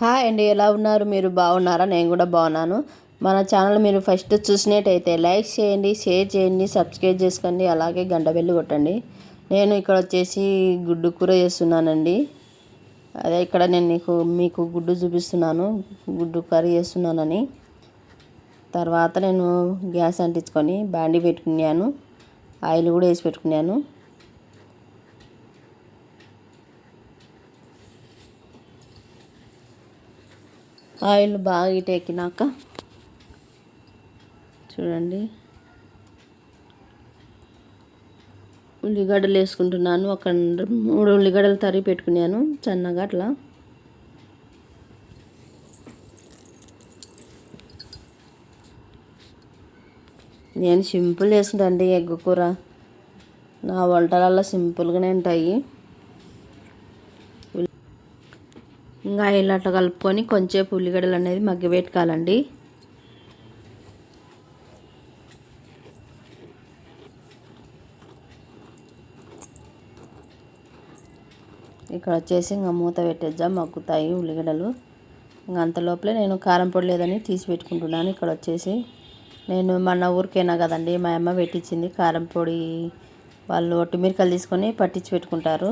Hi అండి ఎలా ఉన్నారు? మీరు బాగున్నారా? నేను కూడా బాగున్నాను. మన ఛానల్ మీరు ఫస్ట్ చూసినట్టయితే లైక్ చేయండి షేర్ చేయండి సబ్స్క్రైబ్ చేసుకోండి అలాగే గంట బెల్లు కొట్టండి. నేను ఇక్కడ వచ్చేసి గుడ్డు కూర చేస్తున్నానండి. అదే ఇక్కడ నేను నీకు మీకు గుడ్డు చూపిస్తున్నాను గుడ్డు కర్రీ చేస్తున్నానని. తర్వాత నేను గ్యాస్ అంటించుకొని బాండి పెట్టుకున్నాను ఆయిల్ కూడా వేసి పెట్టుకున్నాను. ఆయిల్ బాగా ఇటెక్కినాక చూడండి. ఉల్లిగడ్డలు వేసుకుంటున్నాను. ఒక మూడు ఉల్లిగడ్డలు తరిగి పెట్టుకున్నాను సన్నగా అట్లా. నేను సింపుల్ చేసుకుంటాను ఎగ్గు కూర. నా వంటలలో సింపుల్గానే ఉంటాయి. ఇంకా ఇలా అట్లా కలుపుకొని కొంచెంసేపు ఉల్లిగడ్డలు అనేది మగ్గబెట్టుకోవాలండి. ఇక్కడ వచ్చేసి ఇంకా మూత పెట్టేద్దాం మగ్గుతాయి ఉల్లిగడ్డలు. ఇంకా అంత లోపలే నేను కారం పొడి లేదని తీసి పెట్టుకుంటున్నాను. ఇక్కడ వచ్చేసి నేను మన ఊరికైనా కదండి మా అమ్మ పెట్టించింది కారం పొడి. వాళ్ళు ఒట్టిమిరకలు తీసుకొని పట్టించి పెట్టుకుంటారు.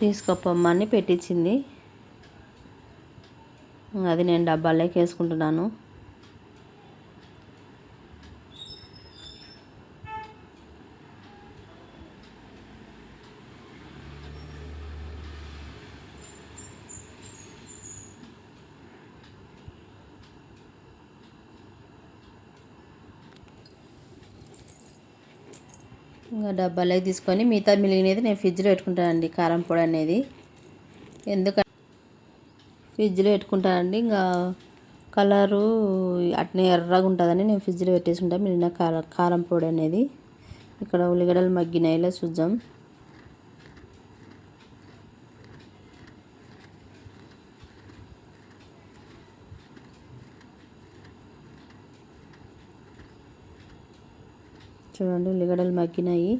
తీసుకోపోమ్మని పెట్టించింది. అది నేను డబ్బాలోకి వేసుకుంటున్నాను. ఇంకా డబ్బాలోకి తీసుకొని మిగతా మిలిగినది నేను ఫ్రిడ్జ్లో పెట్టుకుంటానండి కారం పొడి అనేది. ఎందుకంటే ఫ్రిడ్జ్లో పెట్టుకుంటానండి. ఇంకా కలరు అట్నే ఎర్రగా ఉంటుందని నేను ఫ్రిడ్జ్లో పెట్టేసుకుంటాను మిగిలిన కారం కారం పొడి అనేది. ఇక్కడ ఉల్లిగడ్డలు మగ్గినాయిలో చూద్దాం. చూడండి ఉల్లిగడ్డలు మగ్గినాయి.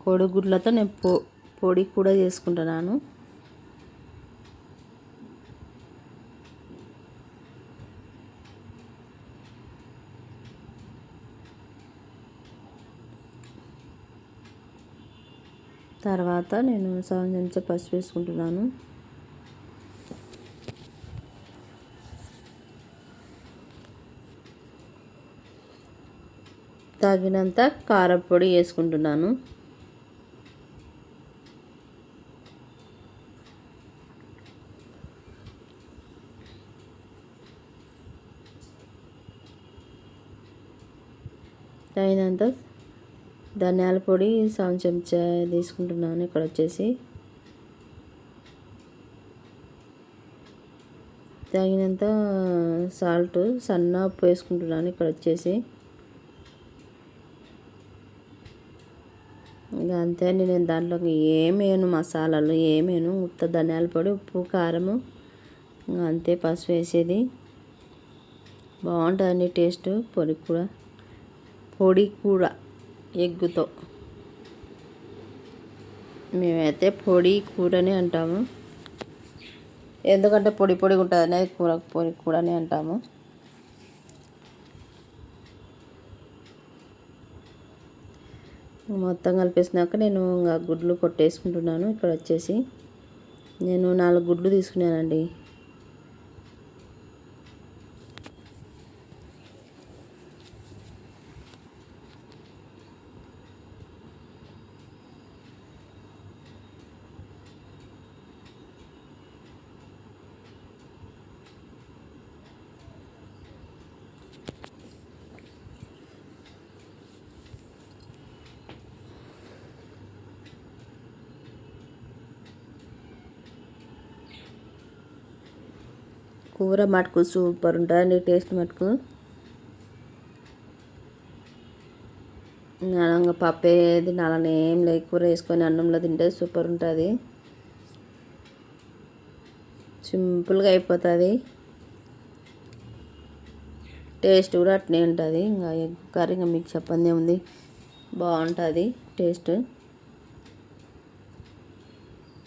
కోడిగుడ్లతో నేను పొ పొడి కూడా చేసుకుంటున్నాను. తర్వాత నేను సగం చెంచా పసుపు వేసుకుంటున్నాను. తగినంత కారపొడి వేసుకుంటున్నాను. తగినంత ధనియాల పొడి సగం చెంచా తీసుకుంటున్నాను. ఇక్కడ వచ్చేసి తగినంత సాల్ట్ సన్న ఉప్పు వేసుకుంటున్నాను. ఇక్కడ వచ్చేసి ఇంకా అంతే అండి. నేను దాంట్లోకి ఏమేను మసాలాలు ఏమేను ఉత్త ధనియాల పొడి ఉప్పు కారము ఇంకా అంతే పసుపు వేసేది. బాగుంటుందండి టేస్ట్ పొడి కూడా. పొడి కూర ఎగ్గుతో. మేమైతే పొడి కూరని అంటాము. ఎందుకంటే పొడి పొడి ఉంటుంది అనేది కూర పొడి కూరని అంటాము. మొత్తం కలిపేసినాక నేను ఇంకా గుడ్లు కొట్టేసుకుంటున్నాను. ఇక్కడ వచ్చేసి నేను నాలుగు గుడ్లు తీసుకున్నానండి. కూర మటుకు సూపర్ ఉంటుందండి టేస్ట్ మటుకు. ఇంకా పప్పు తినాలని ఏం లేక కూర వేసుకొని అన్నంలో తింటే సూపర్ ఉంటుంది. సింపుల్గా అయిపోతుంది. టేస్ట్ కూడా అట్నే ఉంటుంది. ఇంకా ఎగ్ కర్రీ ఇంకా మీకు చెప్పందే ఉంది. బాగుంటుంది టేస్ట్.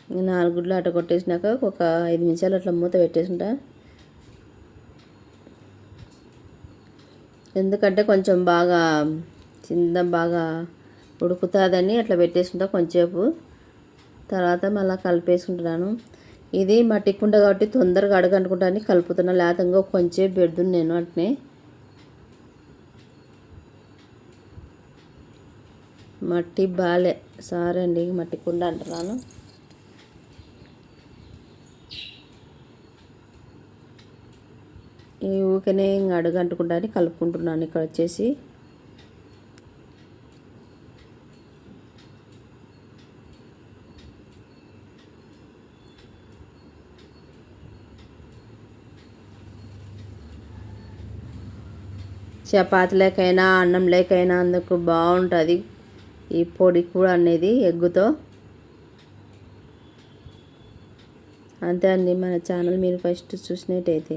ఇంకా నాలుగు గుడ్లు అట్ట కొట్టేసినాక ఒక ఐదు నిమిషాలు అట్లా మూత పెట్టేసింటా ఎందుకంటే కొంచెం బాగా చిన్న బాగా ఉడుకుతుందని అట్లా పెట్టేసుకుంటా కొంచెంసేపు. తర్వాత మళ్ళీ కలిపేసుకుంటున్నాను. ఇది మట్టి కుండ కాబట్టి తొందరగా అడగనుకుంటాను కలుపుతున్నా. లేతంగా కొంచెంసేపు పెడుతుంది నేను అట్నే మట్టి బాలే. సారీ అండి మట్టి కుండ అంటున్నాను. ఈ ఊకనే ఇంకా అడుగంటుకుంటాని కలుపుకుంటున్నాను ఇక్కడ వచ్చేసి. చపాతీలకైనా అన్నం లేకైనా అందుకు బాగుంటుంది. ఈ పొడి కూడా అనేది ఎగ్గుతో. అంతే అండి మన ఛానల్ మీరు ఫస్ట్ చూసినట్టయితే.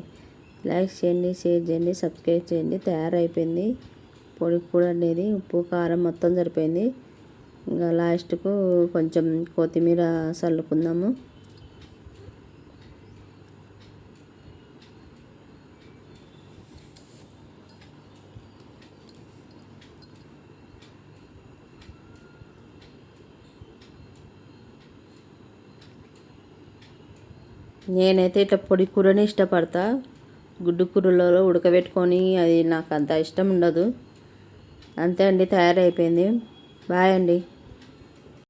లైక్ చేయండి షేర్ చేయండి సబ్స్క్రైబ్ చేయండి. తయారైపోయింది. పొడి కూడా అనేది ఉప్పు కారం మొత్తం సరిపోయింది. ఇంకా లాస్ట్కు కొంచెం కొత్తిమీర చల్లుకుందాము. నేనైతే ఇట్లా పొడి కూరని ఇష్టపడతా. గుడ్డు కూరలలో ఉడకబెట్టుకొని అది నాకు అంత ఇష్టం ఉండదు. అంతే అండి తయారైపోయింది. బాయ్ అండి.